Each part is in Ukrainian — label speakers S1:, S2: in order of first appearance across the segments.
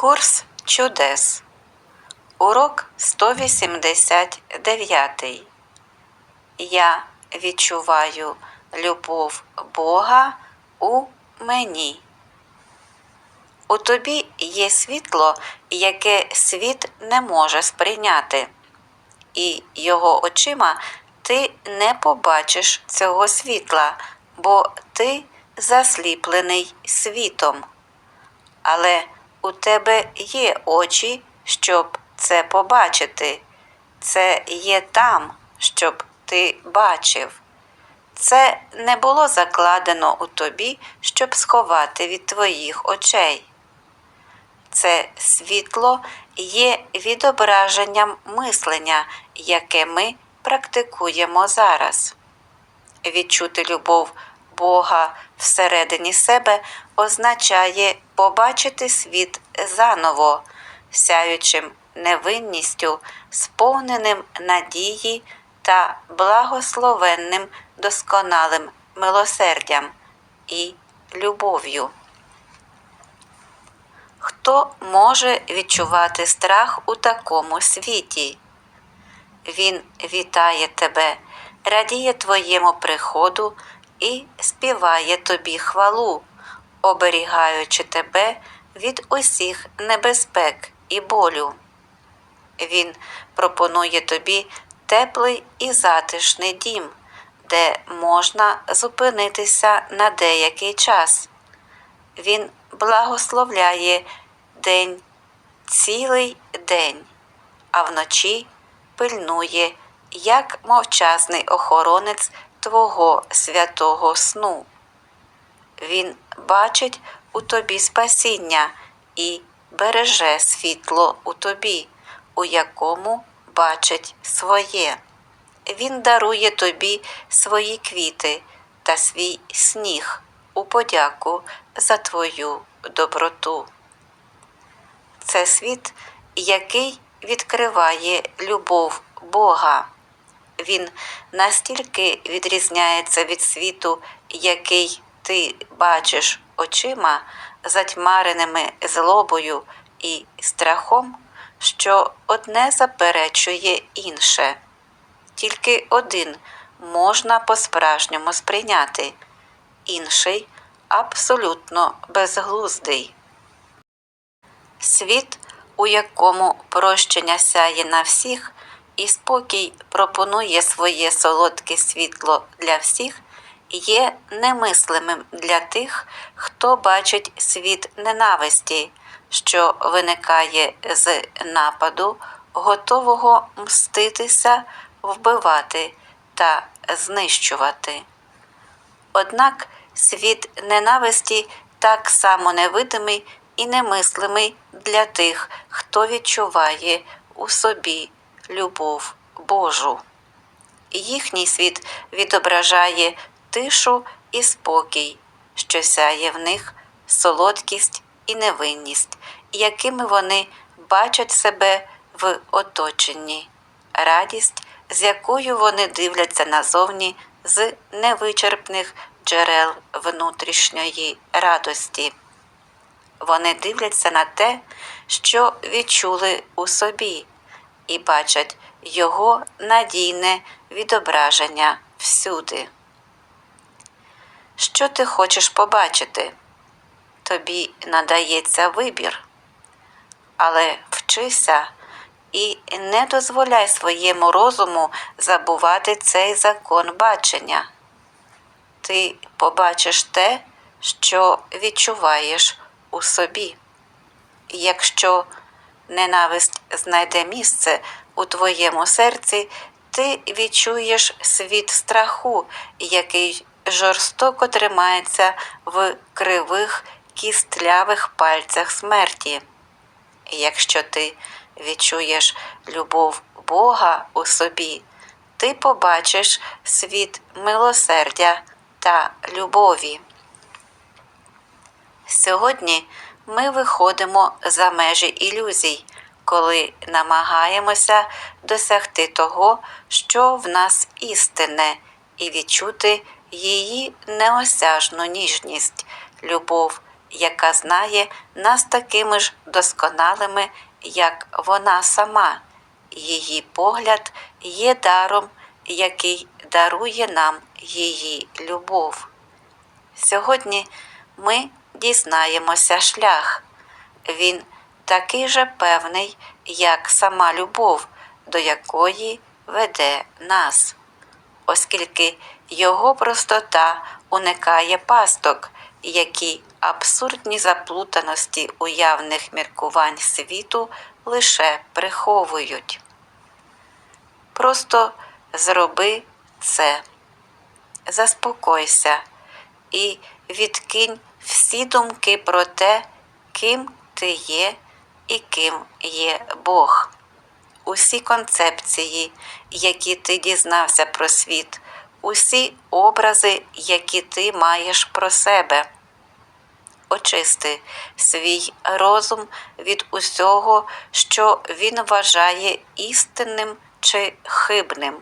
S1: Курс чудес. Урок 189. Я відчуваю любов Бога у мені. У тобі є світло, яке світ не може сприйняти, і його очима ти не побачиш цього світла, бо ти засліплений світом. Але у тебе є очі, щоб це побачити. Це є там, щоб ти бачив. Це не було закладено у тобі, щоб сховати від твоїх очей. Це світло є відображенням мислення, яке ми практикуємо зараз. Відчути любов Бога всередині себе означає побачити світ заново, сяючим невинністю, сповненим надії та благословенним досконалим милосердям і любов'ю. Хто може відчувати страх у такому світі? Він вітає тебе, радіє твоєму приходу і співає тобі хвалу, оберігаючи тебе від усіх небезпек і болю. Він пропонує тобі теплий і затишний дім, де можна зупинитися на деякий час. Він благословляє день цілий день, а вночі пильнує, як мовчазний охоронець твого святого сну. Він бачить у тобі спасіння і береже світло у тобі, у якому бачить своє. Він дарує тобі свої квіти та свій сніг у подяку за твою доброту. Це світ, який відкриває любов Бога. Він настільки відрізняється від світу, який ти бачиш очима, затьмареними злобою і страхом, що одне заперечує інше. Тільки один можна по-справжньому сприйняти, інший абсолютно безглуздий. Світ, у якому прощення сяє на всіх, і спокій пропонує своє солодке світло для всіх, є немислимим для тих, хто бачить світ ненависті, що виникає з нападу, готового мститися, вбивати та знищувати. Однак світ ненависті так само невидимий і немислимий для тих, хто відчуває у собі любов Божу. Їхній світ відображає тишу і спокій, що сяє в них солодкість і невинність, якими вони бачать себе в оточенні, радість, з якою вони дивляться назовні з невичерпних джерел внутрішньої радості. Вони дивляться на те, що відчули у собі, і бачать його надійне відображення всюди. Що ти хочеш побачити? Тобі надається вибір, але вчися і не дозволяй своєму розуму забувати цей закон бачення. Ти побачиш те, що відчуваєш у собі. Якщо ненависть знайде місце у твоєму серці, ти відчуєш світ страху, який жорстоко тримається в кривих кістлявих пальцях смерті. Якщо ти відчуєш любов Бога у собі, ти побачиш світ милосердя та любові. Сьогодні ми виходимо за межі ілюзій, коли намагаємося досягти того, що в нас істинне, і відчути її неосяжну ніжність, любов яка знає нас такими ж досконалими, як вона сама. Її погляд є даром, який дарує нам її любов. Сьогодні ми дізнаємося шлях. Він такий же певний, як сама любов, до якої веде нас, оскільки його простота уникає пасток, які абсурдні заплутаності уявних міркувань світу лише приховують. Просто зроби це, заспокойся і відкинь всі думки про те, ким ти є і ким є Бог. Усі концепції, які ти дізнався про світ, усі образи, які ти маєш про себе. Очисти свій розум від усього, що він вважає істинним чи хибним,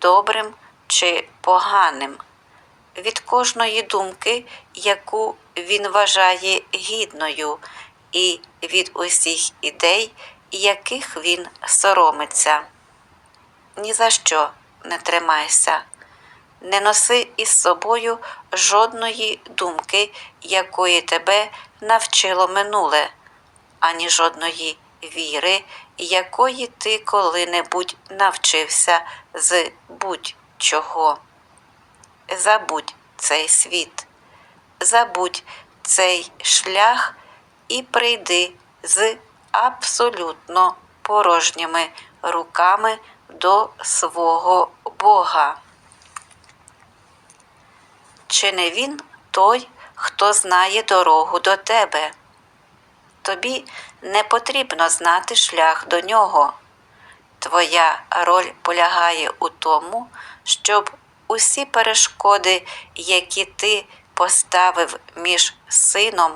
S1: добрим чи поганим, від кожної думки, яку він вважає гідною, і від усіх ідей, яких він соромиться. Ні за що не тримайся. Не носи із собою жодної думки, якої тебе навчило минуле, ані жодної віри, якої ти коли-небудь навчився з будь-чого. Забудь цей світ, забудь цей шлях і прийди з абсолютно порожніми руками до свого Бога. Чи не він той, хто знає дорогу до тебе? Тобі не потрібно знати шлях до нього. Твоя роль полягає у тому, щоб усі перешкоди, які ти поставив між сином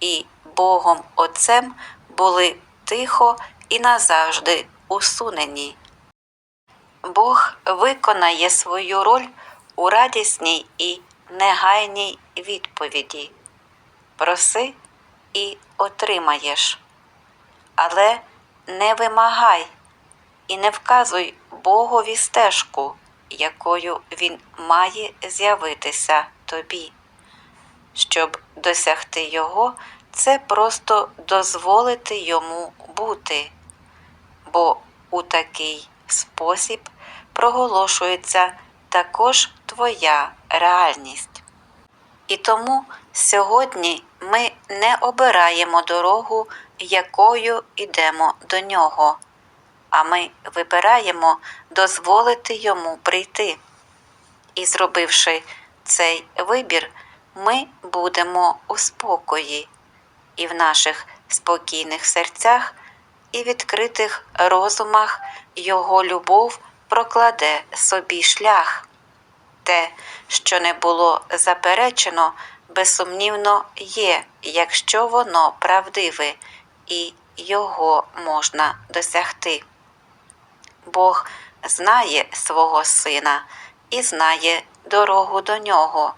S1: і Богом Отцем, були тихо і назавжди усунені. Бог виконає свою роль у радісній і негайній відповіді. Проси і отримаєш. Але не вимагай і не вказуй Богові стежку, якою Він має з'явитися тобі. Щоб досягти його, це просто дозволити йому бути, бо у такий спосіб проголошується також твоя реальність. І тому сьогодні ми не обираємо дорогу, якою йдемо до нього, а ми вибираємо дозволити йому прийти. І, зробивши цей вибір, ми будемо у спокої, і в наших спокійних серцях і відкритих розумах Його любов прокладе собі шлях. Те, що не було заперечено, безсумнівно є, якщо воно правдиве, і його можна досягти. Бог знає свого сина і знає дорогу до нього.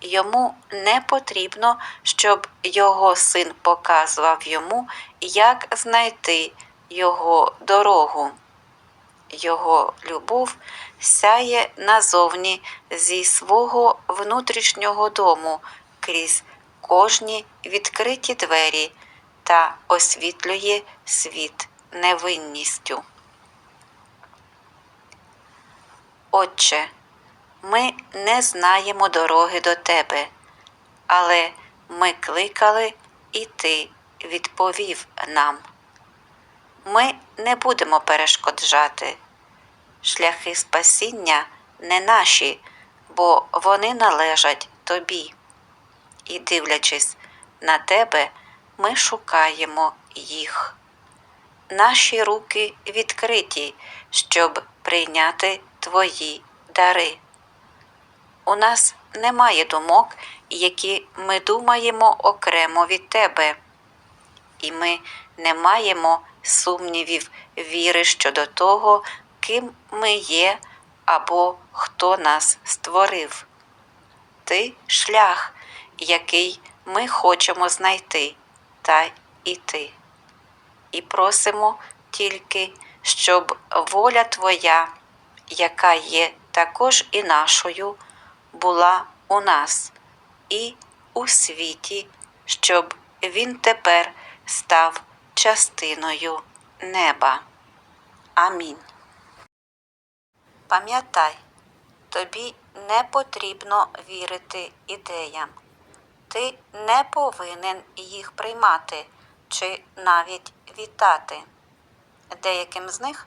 S1: Йому не потрібно, щоб його син показував йому, як знайти його дорогу. Його любов сяє назовні зі свого внутрішнього дому крізь кожні відкриті двері та освітлює світ невинністю. Отче, ми не знаємо дороги до тебе, але ми кликали, і ти відповів нам. Ми не будемо перешкоджати. Шляхи спасіння не наші, бо вони належать тобі. І, дивлячись на тебе, ми шукаємо їх. Наші руки відкриті, щоб прийняти твої дари. У нас немає думок, які ми думаємо окремо від тебе, і ми не маємо сумнівів віри щодо того, ким ми є або хто нас створив. Ти шлях, який ми хочемо знайти та йти. І просимо тільки, щоб воля Твоя, яка є також і нашою, була у нас і у світі, щоб він тепер став частиною неба. Амінь. Пам'ятай, тобі не потрібно вірити ідеям. Ти не повинен їх приймати чи навіть вітати. Деяким з них